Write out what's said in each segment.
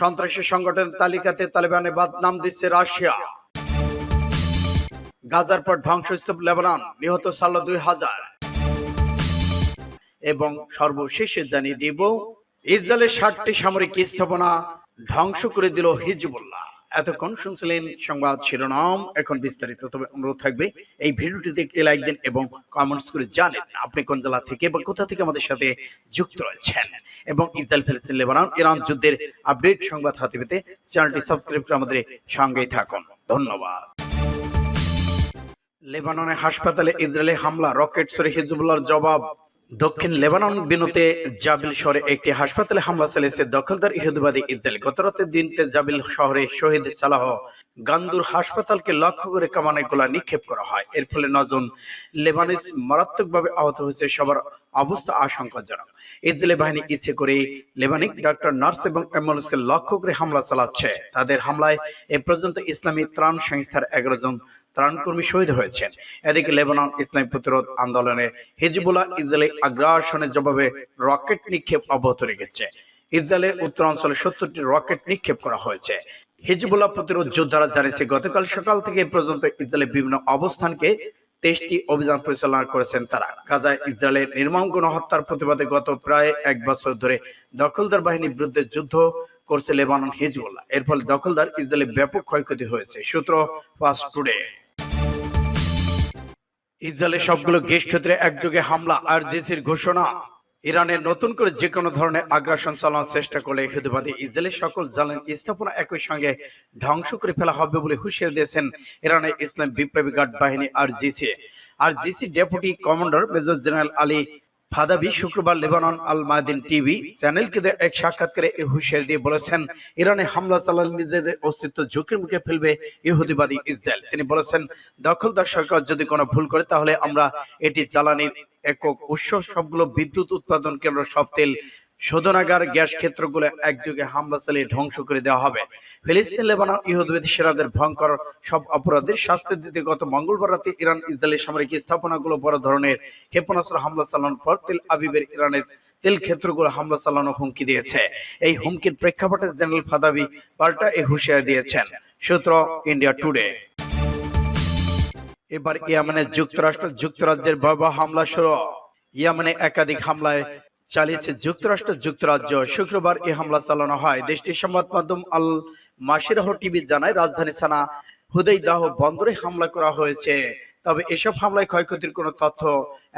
সন্ত্রাসী সংগঠনের তালিকাতে তালেবানের নাম দিচ্ছে রাশিয়া। গাজার পর ধ্বংসস্তূপ লেবানন, নিহত সাল দুই হাজার। এবং সর্বশেষে জানিয়ে দিব, ইসরায়েলের ষাটটি সামরিক স্থাপনা ধ্বংস করে দিল হিজবুল্লাহ। এতক্ষণ শুনছিলেন সংবাদ শিরোনাম, এখন বিস্তারিত, তবে অনুরোধ থাকবে, এই ভিডিওটিতে একটি লাইক দিন এবং কমেন্টস করে জানেন, আপনি কোন জেলা থেকে বা কোথা থেকে আমাদের সাথে যুক্ত রয়েছেন? এবং ইসরায়েল, ফিলিস্তিন, লেবানন, ইরান যুদ্ধের আপডেট সংবাদ হাতে পেতে চ্যানেলটি সাবস্ক্রাইব করে আমাদের সঙ্গেই থাকুন। ধন্যবাদ। লেবাননে হাসপাতালে ইসরায়েলি হামলা, রকেট ছড়ে হিজবুল্লাহর জবাব দক্ষিণ লেবানন বিনুতে জাবিল শহরে একটি হাসপাতালে হামলা চালিয়েছে দখলদার ইহুদিবাদী ইসরায়েল গতরাতে দিনতে জাবিল শহরে শহীদ সালাহ গান্দুর হাসপাতালকে লক্ষ্য করে কামানে গোলা নিক্ষেপ করা হয়। এর ফলে নজন লেবানিস মারাত্মকভাবে আহত হয়েছে সবার অবস্থা আশঙ্কাজনক। ইসরায়েলি বাহিনী ইচ্ছে করে লেবানিক ডাক্তার নার্স এবং অ্যাম্বুলেন্সকে লক্ষ্য করে হামলা চালাচ্ছে। তাদের হামলায় এ পর্যন্ত ইসলামী ত্রাণ সংস্থার এগারো জন ত্রাণকর্মী শহীদ হয়েছেন। এদিকে লেবানন ইসলামী প্রতিরোধ আন্দোলনে হিজবুল্লাহ ইসরায়েলি আগ্রাসনের জবাবে রকেট নিক্ষেপ অব্যাহত রেখেছে। ইসরায়েলের উত্তরাঞ্চলে সত্তরটি রকেট নিক্ষেপ করা হয়েছে। হিজবুল্লাহ প্রতিরোধ যোদ্ধারা জানিয়েছে, গতকাল সকাল থেকে পর্যন্ত ইসরায়েলের বিভিন্ন অবস্থানকে তেইশটি অভিযান পরিচালনা করেছেন তারা। গাজায় ইসরায়েলের নির্মম গণহত্যার প্রতিবাদে গত প্রায় এক বছর ধরে দখলদার বাহিনীর বিরুদ্ধে যুদ্ধ করছে লেবানন হিজবুল্লাহ। এর ফলে দখলদার ইসরায়েলের ব্যাপক ক্ষয়ক্ষতি হয়েছে। সূত্র ফাস্ট টুডে। ইসরায়েলের সবগুলো গেস্ট ক্ষেত্রে একযোগে হামলা আর জেসির ঘোষণা। ইরানের নতুন করে যে কোনো ধরনের আগ্রাসন চালানোর চেষ্টা করলে ইহুদিবাদী ইসরায়েলের সকল জ্বালানি স্থাপনা একই সঙ্গে ধ্বংস করে ফেলা হবে বলে হুঁশিয়ার দিয়েছেন ইরানের ইসলাম বিপ্লবী গার্ড বাহিনী R G C. R G C deputy commander major general Ali Fadavi শুক্রবার লেবানন আল মাদিন টিভি চ্যানেলকে এক সাক্ষাৎকারে এ হুঁশিয়ার দিয়ে বলেছেন, ইরানে হামলা চালালে নিজেদের অস্তিত্ব ঝুঁকির মুখে ফেলবে ইহুদিবাদী ইসরায়েল। তিনি বলেছেন, দখলদার সরকার যদি কোনো ভুল করে, তাহলে আমরা এটি চালানির একক উৎস। সবগুলো বিদ্যুৎ উৎপাদন কেন্দ্র, সব তেল শোধনাগার গ্যাস ক্ষেত্রগুলো একযোগে হামলা চালিয়ে ধ্বংস করে দেওয়া হবে। ফিলিস্তিন, লেবানন ইহুদিবাদী সেনাদের ভয়ঙ্কর সব অপরাধীর শাস্তি দিতে গত মঙ্গলবার রাতে ইরান ইসরায়েলি সামরিক স্থাপনাগুলো বড় ধরনের ক্ষেপণাস্ত্র হামলা চালানোর পর তেল আবিবের ইরানের তেল ক্ষেত্রগুলো হামলা চালানো হুমকি দিয়েছে। এই হুমকির প্রেক্ষাপটে জেনারেল ফাদাবি পাল্টা এই হুঁশিয়ারি দিয়েছেন। সূত্র ইন্ডিয়া টুডে। এবার ইয়ামেনে যুক্তরাষ্ট্র যুক্তরাজ্যের ভয়াবহ হামলা শুরু। ইয়ামেনে একাধিক হামলায় চালিয়েছে যুক্তরাষ্ট্র, যুক্তরাজ্য। শুক্রবার এই হামলা চালানো হয়। দেশটির সংবাদ মাধ্যম আল মাসিরাহ টিভি জানায়, রাজধানী সানা হুদয়দাহ বন্দরে হামলা করা হয়েছে। তবে এসব হামলায় ক্ষয়ক্ষতির কোনো তথ্য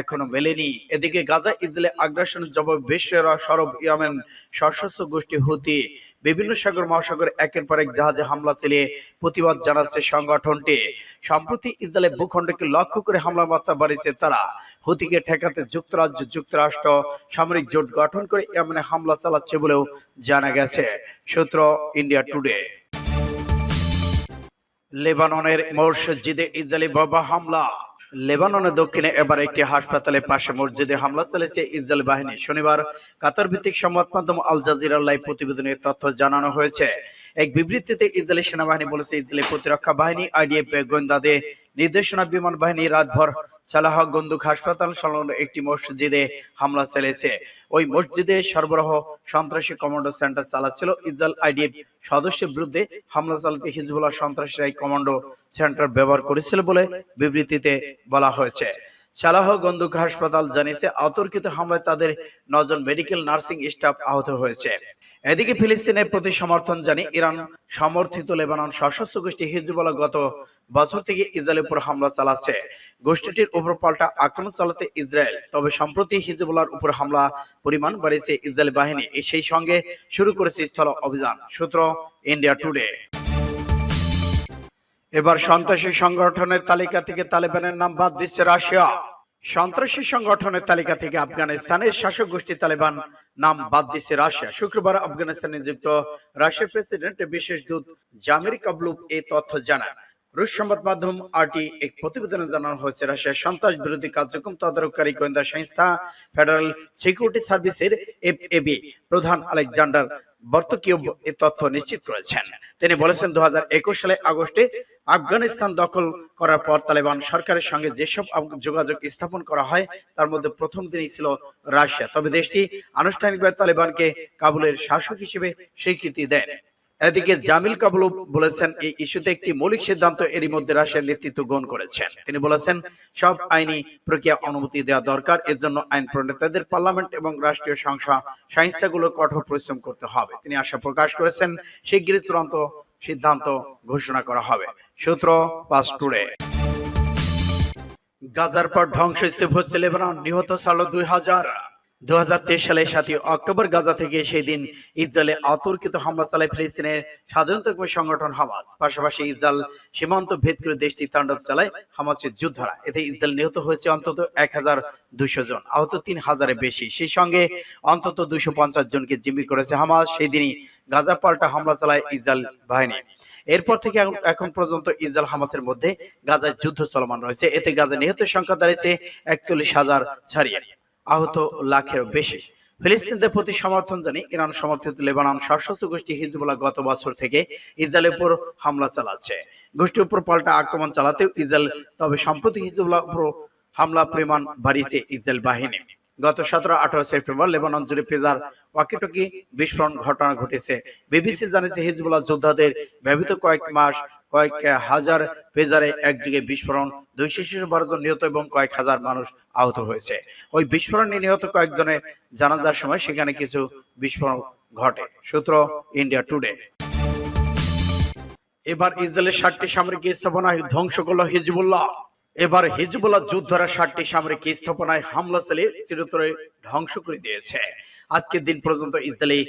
এখনও মেলেনি। এদিকে গাজা ইদলে আগ্রাসনের জবাব বিশ্বের সরব ইয়ামেন সশস্ত্র গোষ্ঠী হুতি বিভিন্ন সাগর, মহাসাগর একের পর এক জাহাজে হামলা চালিয়ে প্রতিবাদ জানাচ্ছে সংগঠনটি। সম্প্রতি ইসরায়েলের ভূখণ্ডকে লক্ষ্য করে হামলা মাত্রা বাড়িয়েছে তারা। হুতিকে ঠেকাতে যুক্তরাজ্য, যুক্তরাষ্ট্র সামরিক জোট গঠন করে এমন হামলা চালাচ্ছে বলেও জানা গেছে। সূত্র ইন্ডিয়া টুডে। লেবাননের মসজিদে ইসরায়েলি বাবা হামলা। লেবাননের দক্ষিণে এবার একটি হাসপাতালে পাশে মসজিদে হামলা চালিয়েছে ইসরায়েল বাহিনী। শনিবার কাতার ভিত্তিক সংবাদ মাধ্যম আল জাজিরার লাইভ প্রতিবেদনে তথ্য জানানো হয়েছে। এক বিবৃতিতে ইসরায়েলি সেনাবাহিনী বলেছে ইসরায়েলি প্রতিরক্ষা বাহিনী আইডিএফ গোয়েন্দাদের নির্দেশনা বিমান বাহিনী রাতভর সালাহ গন্দুক হাসপাতাল সংলগ্ন একটি মসজিদে হামলা চালিয়েছে। ওই মসজিদে সরবরাহ সন্ত্রাসী কমান্ডো সেন্টার চালাচ্ছিল। ইসরায়েল আইডিএফ সদস্যের বিরুদ্ধে হামলা চালাতে হিজবুল্লাহ সন্ত্রাসীরা এই কমান্ডো সেন্টার ব্যবহার করেছিল বলে বিবৃতিতে বলা হয়েছে। সালাহ গন্দুক হাসপাতাল জানিয়েছে, অতর্কিত হামলায় তাদের নজন মেডিকেল নার্সিং স্টাফ আহত হয়েছে। এদিকে ফিলিস্তিনের প্রতি সমর্থন জানিয়ে ইরান সমর্থিত লেবানন সশস্ত্র গোষ্ঠী হিজবুল্লাহ গত বছর থেকে ইসরায়েলের উপর হামলা চালাচ্ছে। গোষ্ঠীটির উপর পাল্টা আক্রমণ চালাতে ইসরায়েল, তবে সম্প্রতি হিজবুল্লাহর উপর হামলা পরিমাণ বাড়িয়েছে ইসরায়েল বাহিনী। সেই সঙ্গে শুরু করেছে স্থল অভিযান, সূত্র ইন্ডিয়া টুডে। এবার সন্ত্রাসী সংগঠনের তালিকা থেকে তালেবানের নাম বাদ দিচ্ছে রাশিয়া। সন্ত্রাসী সংগঠনের তালিকা থেকে আফগানিস্তানের শাসক গোষ্ঠী তালেবান নাম বাদ দিচ্ছে রাশিয়া। শুক্রবার আফগানিস্তানে নিযুক্ত রাশিয়ার প্রেসিডেন্ট বিশেষ দূত জামির কাবলুব এই তথ্য জানান। রুশ সংবাদ মাধ্যম আরটি এক প্রতিবেদনে জানানো হয়েছে, রাশিয়ার সন্ত্রাস বিরোধী কার্যক্রম তদারককারী গোয়েন্দা সংস্থা ফেডারেল সিকিউরিটি সার্ভিসের এফএবি প্রধান আলেকজান্ডার বর্তকিয়ব এ তথ্য নিশ্চিত করেছেন। তিনি বলেছেন দুই হাজার একুশ সালে আগস্টে আফগানিস্তান দখল করার পর তালেবান সরকারের সঙ্গে যেসব যোগাযোগ স্থাপন করা হয়, তার মধ্যে প্রথম দিনই ছিল রাশিয়া। তবে দেশটি আনুষ্ঠানিকভাবে তালেবানকে কাবুলের শাসক হিসেবে স্বীকৃতি দেয় এদিকে জামিল কাবুল বলেছেন, এই ইস্যুতে একটি মৌলিক সিদ্ধান্ত এরই মধ্যে রাশিয়ার নেতৃত্ব গ্রহণ করেছেন। তিনি বলেছেন, সব আইনি প্রক্রিয়া অনুমতি দেওয়া দরকার, এর জন্য আইন প্রণেতাদের পার্লামেন্ট এবং রাষ্ট্রীয় সংস্থা সংস্থাগুলোর কঠোর পরিশ্রম করতে হবে। তিনি আশা প্রকাশ করেছেন, শিগগিরই চূড়ান্ত সিদ্ধান্ত ঘোষণা করা হবে। সূত্র পাস টুডে। গাজার পর ধ্বংসস্তূপ হচ্ছে লেবানন, নিহত সালো দুই হাজার। দু সালের সাতই অক্টোবর গাজা থেকে সেই দিন ইসরায়েলে অতর্কিত হামলা চালায় ফিলিস্তিনের স্বাধীনতাকামী সংগঠন হামাস। পাশাপাশি ইসরায়েল সীমান্ত ভেদ করে দেশটি তাণ্ডব চালায় হামাসের যোদ্ধারা। এতে ইসরায়েল নিহত হয়েছে অন্তত এক হাজার দুশো জন, আহত তিন হাজারের বেশি। সেই সঙ্গে অন্তত দুশো পঞ্চাশ জনকে জিম্মি করেছে হামাস। সেই দিনই গাজা পাল্টা হামলা চালায় ইসরায়েল বাহিনী। এরপর থেকে এখন- এখন পর্যন্ত ইসরায়েল হামাসের মধ্যে গাজায় যুদ্ধ চলমান রয়েছে। এতে গাজা নিহতের সংখ্যা দাঁড়িয়েছে একচল্লিশ হাজার ছাড়িয়ে। আহত লাখেরও বেশি। ফিলিস্তিনদের প্রতি সমর্থন জানিয়ে ইরান সমর্থিত লেবানন সশস্ত্র গোষ্ঠী হিজবুল্লাহ গত বছর থেকে ইসরায়েলের উপর হামলা চালাচ্ছে। গোষ্ঠীর উপর পাল্টা আক্রমণ চালাতে ইসরায়েল তবে সম্প্রতি হিজবুল্লাহ উপর হামলা পরিমাণ বাড়িয়েছে ইসরায়েল বাহিনী। গত সতেরো, আঠারো সেপ্টেম্বর লেবানন জুড়ে পেজার ওয়াকিটকি বিস্ফোরণ ঘটনা ঘটেছে। বিবিসি জানিয়েছে, হিজবুল্লাহ যোদ্ধাদের ব্যবহৃত কয়েক মাস, কয়েক হাজার পেজারে একযোগে বিস্ফোরণ, দুই শিশু বারো নিহত এবং কয়েক হাজার মানুষ আহত হয়েছে। ওই বিস্ফোরণে নিহত কয়েকজনের জানাজার সময় সেখানে কিছু বিস্ফোরণ ঘটে। সূত্র ইন্ডিয়া টুডে। এবার ইসরায়েলের ষাটটি সামরিক স্থাপনায় ধ্বংস করল হিজবুল্লাহ। এবার হিজবুল্লাহ যোদ্ধারা ষাটটি সামরিক স্থাপনায় হামলা চালিয়ে চিরতরে ধ্বংস করে দিয়েছে। আজকের দিন পর্যন্ত ইসরায়েলি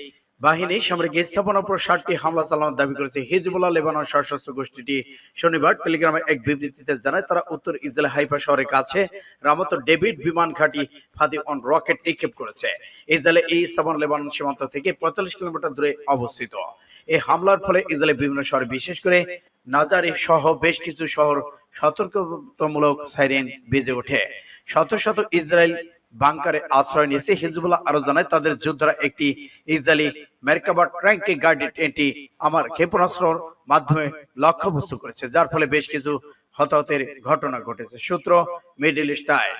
বাহিনী সামরিক স্থাপনার উপর ষাটটি হামলা চালানোর দাবি করেছে। হিজবুল্লাহ লেবানন সশস্ত্র গোষ্ঠীটি শনিবার টেলিগ্রামে এক বিবৃতিতে জানায়, তারা উত্তর ইসরায়েল হাইফা শহরের কাছে রামত ডেভিড বিমান ঘাঁটি ফাদি অন রকেট নিক্ষেপ করেছে। ইসরায়েলে এই স্থাপনা লেবানন সীমান্ত থেকে পঁয়তাল্লিশ কিলোমিটার দূরে অবস্থিত। এই হামলার ফলে ইসরায়েলের বিভিন্ন শহরে, বিশেষ করে নাজারি সহ বেশ কিছু শহর সতর্কতামূলক সাইরেন বেজে ওঠে। শত শত ইসরায়েল বাংকারে আশ্রয় নিয়েছে। হিজবুল্লাহ আরও জানায়, তাদের যোদ্ধারা একটি ইসরায়েলি মেরকাবা ট্যাঙ্কে গার্ডেড এটি আমার ক্ষেপণাস্ত্রর মাধ্যমে লক্ষ্যবস্তু করেছে, যার ফলে বেশ কিছু হতাহতের ঘটনা ঘটেছে। সূত্র মিডিল স্টাইল